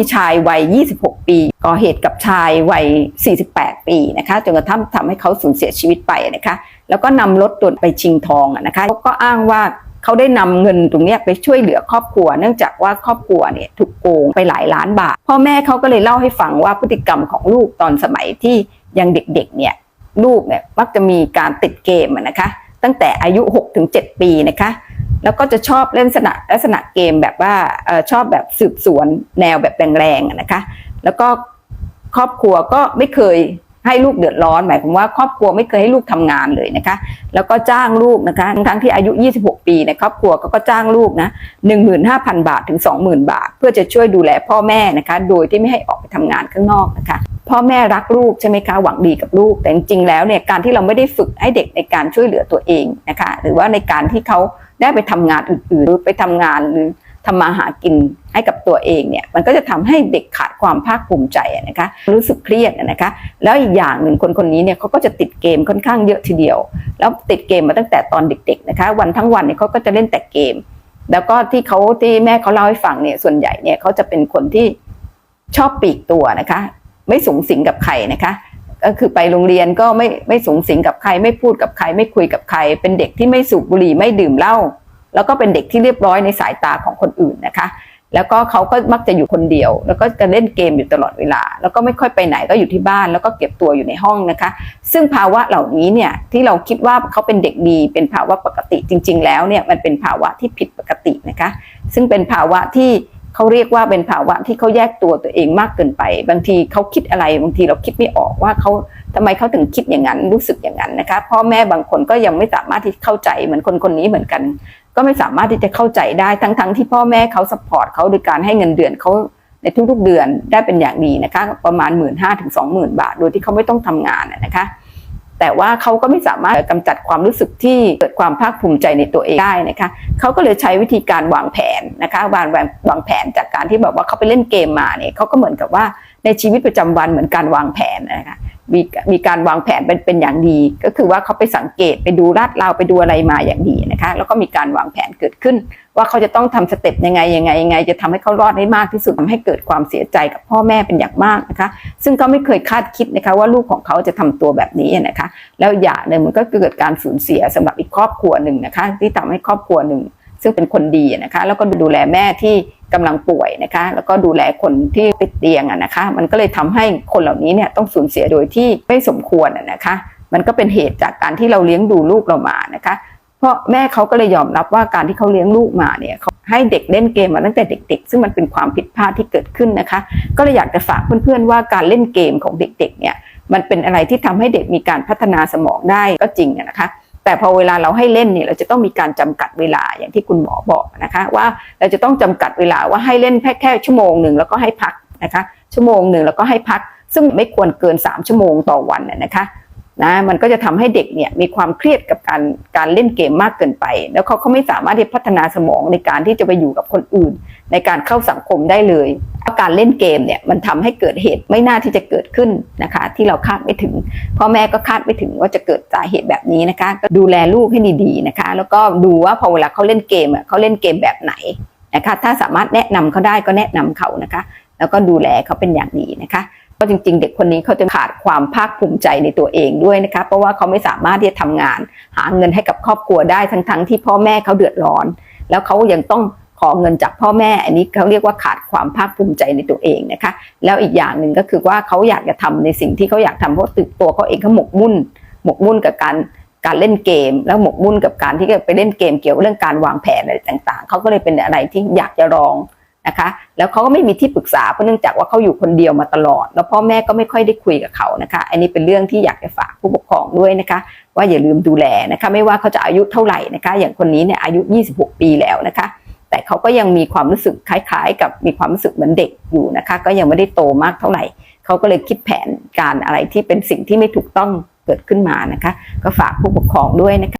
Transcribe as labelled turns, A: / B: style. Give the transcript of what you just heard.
A: มีชายวัย 26 ปีก่อเหตุกับชายวัย 48 ปีนะคะจนกระทั่งทำให้เขาสูญเสียชีวิตไปนะคะ แล้วก็นำรถตรวจไปชิงทองนะคะเขาก็อ้างว่าเขาได้นำเงินตรงนี้ไปช่วยเหลือครอบครัว เนื่องจากว่าครอบครัวเนี่ยถูกโกงไปหลายล้านบาทพ่อแม่เขาก็เลยเล่าให้ฟังว่าพฤติกรรมของลูกตอนสมัยที่ยังเด็กๆเนี่ยลูกเนี่ยมักจะมีการติดเกมนะคะ ตั้งแต่อายุ 6-7 ปีนะคะ แล้วก็จะชอบเล่นลักษณะลักษณะเกมแบบว่าออชอบแบบสืบสวนแนวแบบแรงๆนะคะ แล้วก็ครอบครัวก็ไม่เคยให้ลูกเดือดร้อนหมายความว่าครอบครัวไม่เคยให้ลูกทำงานเลยนะคะ แล้วก็จ้างลูกนะคะทั้งที่อายุ 26 ปีเนี่ยครอบครัวก็ก็จ้างลูกนะ15,000 บาทถึง 20,000 บาท เพื่อจะช่วยดูแลพ่อแม่นะคะ โดยที่ไม่ให้ออกไปทำงานข้างนอกนะคะ พ่อแม่รักลูกใช่ไหมคะหวังดีกับลูก แต่จริงๆแล้วเนี่ยการที่เราไม่ได้ฝึกให้เด็กในการช่วยเหลือตัวเองนะคะหรือว่าในการที่เขาได้ไปทำงานอื่นๆหรือไปทำงานหรือทำมาหากินให้กับตัวเองเนี่ยมันก็จะทำให้เด็กขาดความภาคภูมิใจนะคะรู้สึกเครียดนะคะแล้วอีกอย่างหนึ่งคนคนนี้เนี่ยเขาก็จะติดเกมค่อนข้างเยอะทีเดียว แล้วติดเกมมาตั้งแต่ตอนเด็กๆนะคะวันทั้งวันเนี่ยเขาก็จะเล่นแต่เกม แล้วก็ที่เขาที่แม่เขาเล่าให้ฟังเนี่ยส่วนใหญ่เนี่ยเขาจะเป็นคนที่ชอบปีกตัวนะคะ ไม่สูงสิงกับใครนะคะ ก็คือไปโรงเรียนก็ไม่ไม่สูงสิงกับใคร ไม่พูดกับใคร ไม่คุยกับใคร เป็นเด็กที่ไม่สูบบุหรี่ไม่ดื่มเหล้าแล้วก็เป็นเด็กที่เรียบร้อยในสายตาของคนอื่นนะคะ แล้วก็เขาก็มักจะอยู่คนเดียว แล้วก็จะเล่นเกมอยู่ตลอดเวลา แล้วก็ไม่ค่อยไปไหนก็อยู่ที่บ้าน แล้วก็เก็บตัวอยู่ในห้องนะคะ ซึ่งภาวะเหล่านี้เนี่ยที่เราคิดว่าเขาเป็นเด็กดี เป็นภาวะปกติจริง ๆ แล้วเนี่ยมันเป็นภาวะที่ผิดปกตินะคะ ซึ่งเป็นภาวะที่ เขาเรียกว่าเป็นภาวะที่เขาแยกตัวตัวเองมากเกินไป บางทีเขาคิดอะไร บางทีเราคิดไม่ออกว่าเขาทำไมเขาถึงคิดอย่างนั้นรู้สึกอย่างนั้นนะคะพ่อแม่บางคนก็ยังไม่สามารถที่เข้าใจเหมือนคนคนนี้เหมือนกัน ก็ไม่สามารถที่จะเข้าใจได้ทั้งๆที่พ่อแม่เขาสปอร์ตเขาโดยการให้เงินเดือนเขาในทุกๆเดือนได้เป็นอย่างดีนะคะ ประมาณ 1 5ื่นห้าถึงสองหมื่นบาท โดยที่เขาไม่ต้องทำงานนะคะ แต่ว่าเขาก็ไม่สามารถกำจัดความรู้สึกที่เกิดความภาคภูมิใจในตัวเองได้นะคะเขาก็เลยใช้วิธีการวางแผนนะคะวางวางวางแผนจากการที่แบบว่าเขาไปเล่นเกมมาเนี่ยเขาก็เหมือนกับว่าในชีวิตประจำวันเหมือนการวางแผนนะคะ มีมีการวางแผนเป็นเป็นอย่างดี ก็คือว่าเขาไปสังเกตไปดูลาดเราไปดูอะไรมาอย่างดีนะคะ แล้วก็มีการวางแผนเกิดขึ้น ว่าเขาจะต้องทำสเต็ปยังไงยังไงยังไง จะทำให้เขารอดให้มากที่สุดทำให้เกิดความเสียใจกับพ่อแม่เป็นอย่างมากนะคะ ซึ่งเขาไม่เคยคาดคิดนะคะ ว่าลูกของเขาจะทำตัวแบบนี้นะคะ แล้วอย่างหนึ่งมันก็เกิดการสูญเสียสำหรับอีกครอบครัวหนึ่งนะคะ ที่ทำให้ครอบครัวหนึ่ง ซึ่งเป็นคนดีนะคะ แล้วก็ดูแลแม่ที่กำลังป่วยนะคะ แล้วก็ดูแลคนที่ติดเตียงนะคะ มันก็เลยทำให้คนเหล่านี้เนี่ยต้องสูญเสียโดยที่ไม่สมควรนะคะ มันก็เป็นเหตุจากการที่เราเลี้ยงดูลูกเรามานะคะ เพราะแม่เขาก็เลยยอมรับว่าการที่เขาเลี้ยงลูกมาเนี่ยเขาให้เด็กเล่นเกมมาตั้งแต่เด็ก ๆ ซึ่งมันเป็นความผิดพลาดที่เกิดขึ้นนะคะ ก็เลยอยากจะฝากเพื่อนๆว่าการเล่นเกมของเด็กๆเนี่ยมันเป็นอะไรที่ทำให้เด็กมีการพัฒนาสมองได้ก็จริงนะคะ แต่พอเวลาเราให้เล่นเนี่ยเราจะต้องมีการจำกัดเวลาอย่างที่คุณหมอบอกนะคะ ว่าเราจะต้องจำกัดเวลาว่าให้เล่นแค่แค่ชั่วโมงหนึ่งแล้วก็ให้พักนะคะ ชั่วโมงหนึ่งแล้วก็ให้พัก ซึ่งไม่ควรเกิน 3 ชั่วโมงต่อวันนะคะนะมันก็จะทำให้เด็กเนี่ยมีความเครียดกับการการเล่นเกมมากเกินไป แล้วเขาเขาไม่สามารถที่พัฒนาสมองในการที่จะไปอยู่กับคนอื่น ในการเข้าสังคมได้เลยเพราะการเล่นเกมเนี่ยมันทำให้เกิดเหตุไม่น่าที่จะเกิด ขึ้นนะคะ ที่เราคาดไม่ถึงพ่อแม่ก็คาดไม่ถึงว่าจะเกิดสาเหตุแบบนี้นะคะก็ดูแลลูกให้ดีๆนะคะ แล้วก็ดูว่าพอเวลาเขาเล่นเกมเขาเล่นเกมแบบไหนนะคะ ถ้าสามารถแนะนำเขาได้ก็แนะนำเขานะคะ แล้วก็ดูแลเขาเป็นอย่างดีนะคะเพราะจริง ๆ เด็กคนนี้เขาจะขาดความภาคภูมิใจในตัวเองด้วยนะคะ เพราะว่าเขาไม่สามารถที่จะทำงาน หาเงินให้กับครอบครัวได้ทั้งๆที่พ่อแม่เขาเดือดร้อน แล้วเขายังต้อง ขอเงินจากพ่อแม่ อันนี้เขาเรียกว่าขาดความภาคภูมิใจในตัวเองนะคะ แล้วอีกอย่างหนึ่งก็คือว่าเขาอยากจะทำในสิ่งที่เขาอยากทำเพราะติดตัวเขาเองเขาหมกมุ่น หมกมุ่นกับการการเล่นเกม แล้วหมกมุ่นกับการที่จะไปเล่นเกมเกี่ยวกับเรื่องการวางแผนอะไรต่าง ๆเขาก็เลยเป็นอะไรที่อยากจะลองนะคะ แล้วเขาก็ไม่มีที่ปรึกษาเพราะเนื่องจากว่าเขาอยู่คนเดียวมาตลอด แล้วพ่อแม่ก็ไม่ค่อยได้คุยกับเขานะคะ อันนี้เป็นเรื่องที่อยากจะฝากผู้ปกครองด้วยนะคะ ว่าอย่าลืมดูแลนะคะ ไม่ว่าเขาจะอายุเท่าไหร่นะคะ อย่างคนนี้เนี่ยอายุ 26 ปีแล้วนะคะ แต่เขาก็ยังมีความรู้สึกคล้ายๆ กับมีความรู้สึกเหมือนเด็กอยู่นะคะ ก็ยังไม่ได้โตมากเท่าไหร่ เขาก็เลยคิดแผนการอะไรที่เป็นสิ่งที่ไม่ถูกต้องเกิดขึ้นมานะคะ ก็ฝากผู้ปกครองด้วยนะคะ